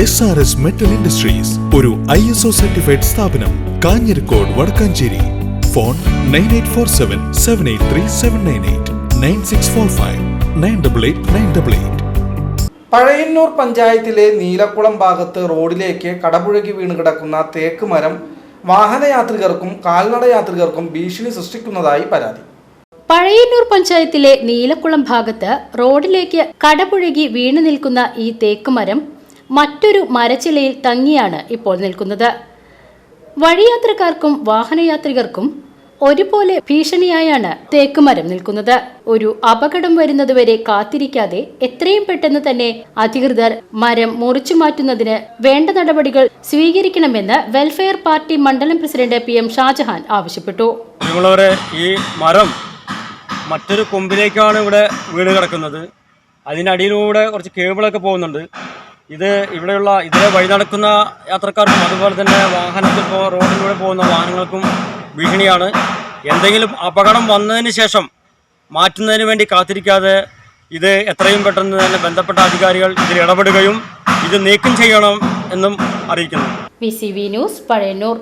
S R S metal industries ഒരു I S O certified സ്ഥാപനം Kanjirakode Vadakkanchery. Phone nine eight four seven seven eight three seven nine eight nine six four five nine double eight nine double eight Pazhayannur പഞ്ചായത്തിലെ നീലക്കുളം ഭാഗത്ത് റോഡിലേക്ക് കടപുഴകി വീണ് കിടക്കുന്ന തേക്ക് മരം വാഹനയാത്രികർക്കും കാൽനടയാത്രികർക്കും ഭീഷണി സൃഷ്ടിക്കുന്നതായി പരാതി. പഴയന്നൂർ പഞ്ചായത്തിലെ നീലക്കുളം ഭാഗത്ത് റോഡിലേക്ക് കടപുഴകി വീണു നിൽക്കുന്ന ഈ തേക്കുമരം മറ്റൊരു മരച്ചിലയിൽ തങ്ങിയാണ് ഇപ്പോൾ നിൽക്കുന്നത്. വഴിയാത്രക്കാർക്കും വാഹനയാത്രികർക്കും ഒരുപോലെ ഭീഷണിയായാണ് തേക്കുമരം നിൽക്കുന്നത്. ഒരു അപകടം വരുന്നതുവരെ കാത്തിരിക്കാതെ എത്രയും പെട്ടെന്ന് തന്നെ അധികൃതർ മരം മുറിച്ചു മാറ്റുന്നതിന് വേണ്ട നടപടികൾ സ്വീകരിക്കണമെന്ന് വെൽഫെയർ പാർട്ടി മണ്ഡലം പ്രസിഡന്റ് പി എം ഷാജഹാൻ ആവശ്യപ്പെട്ടു. ഈ മരം മറ്റൊരു കൊമ്പിലേക്കാണ് ഇവിടെ വീട് കിടക്കുന്നത്. അതിനടിയിലൂടെ കുറച്ച് കേബിളൊക്കെ പോകുന്നുണ്ട്. ഇത് ഇവിടെയുള്ള ഇതിലെ വഴി നടക്കുന്ന യാത്രക്കാർക്കും അതുപോലെ തന്നെ വാഹനത്തിൽ പോ റോഡിലൂടെ പോകുന്ന വാഹനങ്ങൾക്കും ഭീഷണിയാണ്. എന്തെങ്കിലും അപകടം വന്നതിന് ശേഷം മാറ്റുന്നതിന് വേണ്ടി കാത്തിരിക്കാതെ ഇത് എത്രയും പെട്ടെന്ന് തന്നെ ബന്ധപ്പെട്ട അധികാരികൾ ഇതിൽ ഇടപെടുകയും ഇത് നീക്കം ചെയ്യണം എന്നും അറിയിക്കുന്നു. P news Pazhayannur.